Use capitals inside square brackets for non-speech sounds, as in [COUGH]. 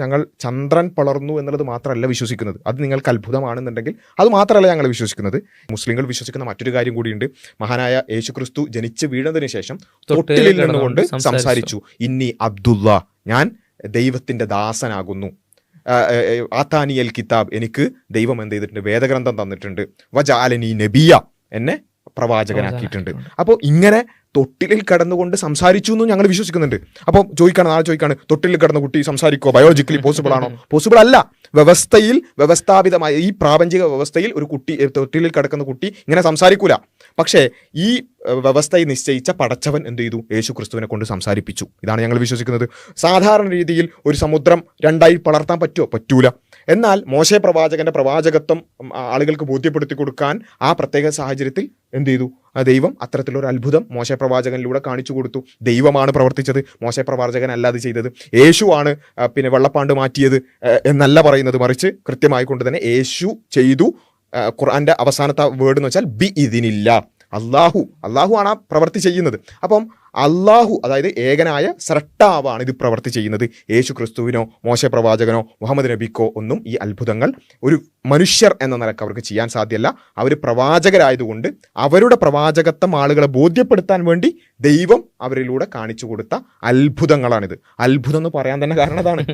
ഞങ്ങൾ ചന്ദ്രൻ പളർന്നു എന്നുള്ളത് മാത്രമല്ല വിശ്വസിക്കുന്നത്. അത് നിങ്ങൾക്ക് അത്ഭുതമാണെന്നുണ്ടെങ്കിൽ അത് മാത്രമല്ല ഞങ്ങൾ വിശ്വസിക്കുന്നത്. മുസ്ലിങ്ങൾ വിശ്വസിക്കുന്ന മറ്റൊരു കാര്യം കൂടിയുണ്ട്. മഹാനായ യേശു ക്രിസ്തു ജനിച്ച് വീഴുന്നതിന് ശേഷം തൊട്ടിലിൽ നിന്നുകൊണ്ട് സംസാരിച്ചു. ഇന്നി അബ്ദുള്ള ഞാൻ ദൈവത്തിന്റെ ദാസനാകുന്നു. ആത്താനിയൽ കിതാബ് എനിക്ക് ദൈവം എന്ത് ചെയ്തിട്ടുണ്ട്? വേദഗ്രന്ഥം തന്നിട്ടുണ്ട്. വജാലനി നബിയ എന്നെ പ്രവാചകനാക്കിയിട്ടുണ്ട്. അപ്പോൾ ഇങ്ങനെ തൊട്ടിലിൽ കിടന്നുകൊണ്ട് സംസാരിച്ചു എന്ന് ഞങ്ങൾ വിശ്വസിക്കുന്നുണ്ട്. അപ്പോൾ ചോദിക്കാണ് നാളെ ചോദിക്കാണ് തൊട്ടിലിൽ കടന്ന കുട്ടി സംസാരിക്കോ ബയോളജിക്കലി പോസിബിൾ ആണോ? [LAUGHS] പോസിബിൾ അല്ല. വ്യവസ്ഥയിൽ വ്യവസ്ഥാപിതമായ ഈ പ്രാപഞ്ചിക വ്യവസ്ഥയിൽ ഒരു കുട്ടി തൊട്ടിലിൽ കിടക്കുന്ന കുട്ടി ഇങ്ങനെ സംസാരിക്കൂല. പക്ഷേ ഈ വ്യവസ്ഥയെ നിശ്ചയിച്ച പടച്ചവൻ എന്ത് ചെയ്തു? യേശു ക്രിസ്തുവിനെ കൊണ്ട് സംസാരിപ്പിച്ചു. ഇതാണ് ഞങ്ങൾ വിശ്വസിക്കുന്നത്. സാധാരണ രീതിയിൽ ഒരു സമുദ്രം രണ്ടായി പളർത്താൻ പറ്റുമോ പറ്റൂല. എന്നാൽ മോശ പ്രവാചകന്റെ പ്രവാചകത്വം ആളുകൾക്ക് ബോധ്യപ്പെടുത്തി കൊടുക്കാൻ ആ പ്രത്യേക സാഹചര്യത്തിൽ എന്ത് ചെയ്തു ആ ദൈവം അത്തരത്തിലൊരു അത്ഭുതം മോശ പ്രവാചകനിലൂടെ കാണിച്ചു കൊടുത്തു. ദൈവമാണ് പ്രവർത്തിച്ചത്. മോശ പ്രവാചകൻ അല്ല അത് ചെയ്തത്. യേശുവാണ് പിന്നെ വെള്ളപ്പാണ്ട് മാറ്റിയത് എന്നല്ല പറയുന്നത്. മറിച്ച് കൃത്യമായി കൊണ്ട് തന്നെ യേശു ചെയ്തു ഖുർആന്റെ അവസാനത്തെ വേർഡ് എന്ന് വെച്ചാൽ ബി ഇതിനില്ല. അള്ളാഹു അള്ളാഹു ആണ് ആ പ്രവൃത്തി ചെയ്യുന്നത്. അപ്പം അള്ളാഹു അതായത് ഏകനായ സ്രട്ടാവാണ് ഇത് പ്രവർത്തി ചെയ്യുന്നത്. യേശു ക്രിസ്തുവിനോ മോശ പ്രവാചകനോ മുഹമ്മദ് നബിക്കോ ഒന്നും ഈ അത്ഭുതങ്ങൾ ഒരു മനുഷ്യർ എന്ന നിലയ്ക്ക് അവർക്ക് ചെയ്യാൻ സാധ്യമല്ല അവർ പ്രവാചകരായതുകൊണ്ട് അവരുടെ പ്രവാചകത്വം ആളുകളെ ബോധ്യപ്പെടുത്താൻ വേണ്ടി ദൈവം അവരിലൂടെ കാണിച്ചു കൊടുത്ത അത്ഭുതങ്ങളാണിത്. അത്ഭുതം എന്ന് പറയാൻ തന്നെ കാരണം അതാണ്.